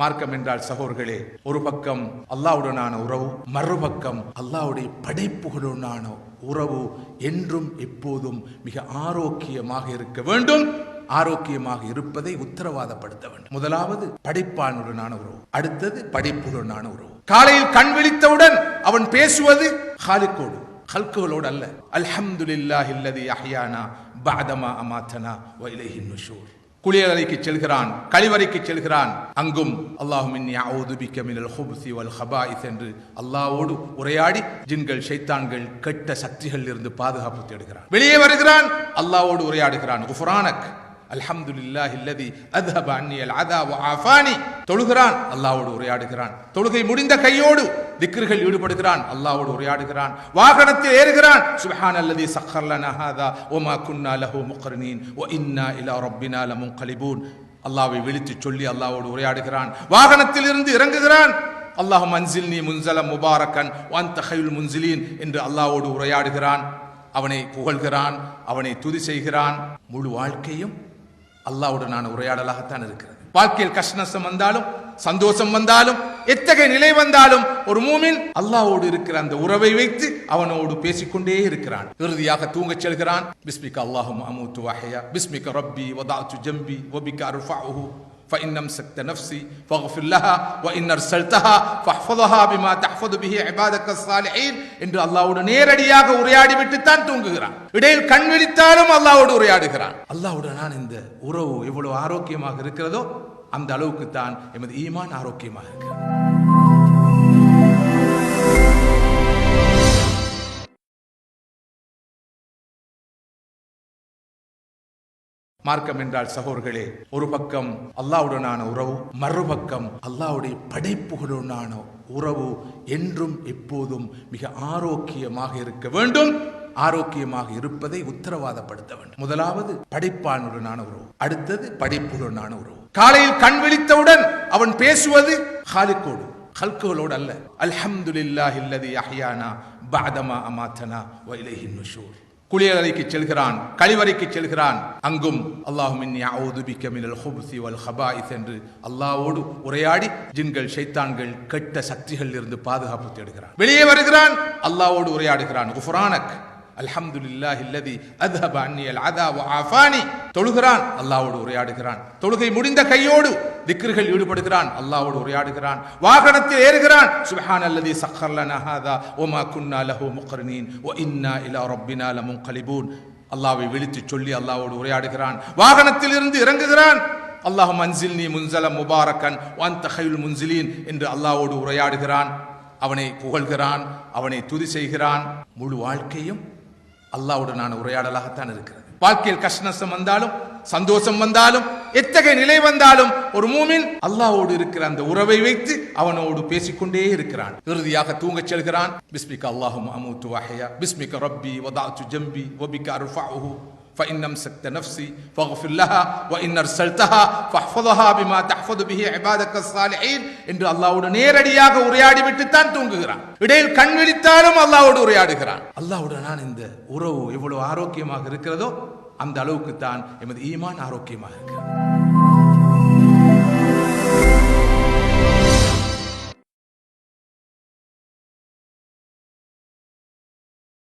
மார்க்கம் என்றால் சகோர்களே ஒரு பக்கம் அல்லாவுடனான உறவு மறுபக்கம் அல்லாவுடைய படைப்புகளுடனான உறவு என்றும் எப்போதும் மிக ஆரோக்கியமாக இருக்க வேண்டும். ஆரோக்கியமாக இருப்பதை உத்தரவாதப்படுத்த வேண்டும். முதலாவது படைப்பானுடனான உறவு. அடுத்தது படைப்புடனான உறவு. காலையில் கண் விழித்தவுடன் அவன் பேசுவது ஹாலிக்கோடு ஹல்குகளோடு அல்ல. அல்ஹம்துலில்லாஹி அல்லதி அஹ்யானா அமாத்தனா வைலஹின் நுஷூர். குளியலறைக்கு செல்கிறான் கழிவறைக்கு செல்கிறான். அங்கும் அல்லாஹும் என்று அல்லாவோடு உரையாடி ஜின்கள் ஷைத்தான்கள் கெட்ட சக்திகளில் இருந்து பாதுகாப்பு தேடுகிறான். வெளியே வருகிறான் அல்லாவோடு உரையாடுகிறான். குஃபுரானக் அல்ஹம்துலில்லாஹி அல்லதி அத்ஹப அன்னி அல் அதா வ ஆஃபானி. தொழுகிறான் அல்லாஹ்வோடு உரையாடுகிறான். தொழுகை முடிந்த கையோடு திக்ருகள் ஈடுபடுகிறான் அல்லாஹ்வோடு உரையாடுகிறான். வாகனத்தில் ஏறுகிறான் சுப்ஹான் அல்லதி சக்கர் லனா ஹாதா வமா குன்னா லஹு முக்ரினீன் வ இன்னா இலா ரப்பினா லமுன்கலிபூன். அல்லாஹ்வை விழித்து சொல்லி அல்லாஹ்வோடு உரையாடுகிறான். வாகனத்தில் இருந்து இறங்குகிறான் அல்லாஹ் மன்சில் நீ முன்சல முபாரக்கன் வான் தஹையுல் முன்சிலீன் என்று அல்லாஹ்வோடு உரையாடுகிறான். அவனை புகழ்கிறான் அவனை துதி செய்கிறான். முழு வாழ்க்கையும் அல்லாவுடனான உரையாடலாகத்தான் இருக்கிறது. வாழ்க்கையில் கஷ்ட நஷ்டம் வந்தாலும் சந்தோஷம் வந்தாலும் எத்தகைய நிலை வந்தாலும் ஒரு மூமின் அல்லாவோடு இருக்கிற அந்த உறவை வைத்து அவனோடு பேசிக்கொண்டே இருக்கிறான். இறுதியாக தூங்கச் செல்கிறான். பிஸ்மிக் அல்லாஹும் அமூத்து வாஹையா. பிஸ்மிக் ரப்பி வதாத்து ஜம்பி ஒபிக் அருஃபாஹு فإن أمسكت نفسي فاغفر لها وإن أرسلتها فاحفظها بما تحفظ به عبادك الصالحين என்று அல்லாஹ்வோடு நேரடியாக உரையாடி விட்டு தான் தூங்குகிறான் இடையில் கண் விழித்தாலும் அல்லாஹ்வோடு உரையாடுகிறான் அல்லாஹ்வுடனான இந்த உறவு எவ்வளவு ஆரோக்கியமாக இருக்கிறதோ அந்த அளவுக்கு தான் எமது ஈமான் ஆரோக்கியமாக இருக்கிறது மார்க்கம் என்றால் சகோர்களே ஒரு பக்கம் அல்லாவுடனான உறவு மறுபக்கம் அல்லாவுடைய படைப்புகளுடனான உறவு என்றும் எப்போதும் மிக ஆரோக்கியமாக இருக்க வேண்டும். ஆரோக்கியமாக இருப்பதை உத்தரவாதப்படுத்த வேண்டும். முதலாவது படைப்பானுடனான உறவு. அடுத்தது படைப்புடனான உறவு. காலையில் கண் விழித்தவுடன் அவன் பேசுவது ஹாலிக்கோடு ஹல்குகளோடு அல்ல. அல்ஹம்துலில்லாஹி அல்லதி அஹ்யானா அமாத்தனா வைலஹின் நுஷூர். குளியலறைக்கு செல்கிறான் கழிவறைக்கு செல்கிறான். அங்கும் அல்லாஹும் என்று அல்லாவோடு உரையாடி ஜின்கள் ஷைத்தான்கள் கெட்ட சக்திகளில் இருந்து பாதுகாப்பு தேடுகிறான். வெளியே வருகிறான். அல்லாவோடு உரையாடுகிறான். குஃபுரானக் அல்ஹம்துலில்லாஹி இல்லதி அத்ஹப அன்னி அல் அதா வ ஆஃபானி. தொழுகிறான் அல்லாஹ்வோடு உரையாடுகிறான். தொழுகை முடிந்த கையோடு திக்ருகள் ஈடுபடுகிறான் அல்லாஹ்வோடு உரையாடுகிறான். வாகனத்தில் ஏறுகிறான் சுப்ஹான் அல்லதி சக்கர் லனா ஹாதா வமா குன்னா லஹு முக்ரினீன் வ இன்னா இலா ரப்பினா லமுன்கலிபூன். அல்லாஹ்வை விழித்து சொல்லி அல்லாஹ்வோடு உரையாடுகிறான். வாகனத்தில் இருந்து இறங்குகிறான் அல்லாஹ் மன்சில் நீ முன்சல முபாரக்கன் வான் தஹையுல் முன்சிலீன் என்று அல்லாஹ்வோடு உரையாடுகிறான். அவனை புகழ்கிறான் அவனை துதி செய்கிறான். முழு வாழ்க்கையும் அல்லாவுடனான உரையாடலாகத்தான் இருக்கிறது. வாழ்க்கையில் கஷ்ட வந்தாலும் சந்தோஷம் வந்தாலும் எத்தகைய நிலை வந்தாலும் ஒரு மூமின் அல்லாவோடு இருக்கிற அந்த உறவை வைத்து அவனோடு பேசிக்கொண்டே இருக்கிறான். இறுதியாக தூங்கச் செல்கிறான். பிஸ்மிக் அல்லாஹும் அமுத்து வாஹையா. பிஸ்மிக் ரப்பி வதாத்து ஜம்பி ஒபிக் அருஃபாஹு فإن أمسكت نفسي فاغفر لها وإن أرسلتها فاحفظها بما تحفظ به عبادك الصالحين என்று அல்லாஹ்வோடு நேரடியாக உரையாடி விட்டு தான் தூங்குகிறான் இடையில் கண் விழித்தாலும் அல்லாஹ்வோடு உரையாடுகிறான் அல்லாஹ்வுடனான இந்த உறவு எவ்வளவு ஆரோக்கியமாக இருக்கிறதோ அந்த அளவுக்கு தான் எமது ஈமான் ஆரோக்கியமாக இருக்கிறது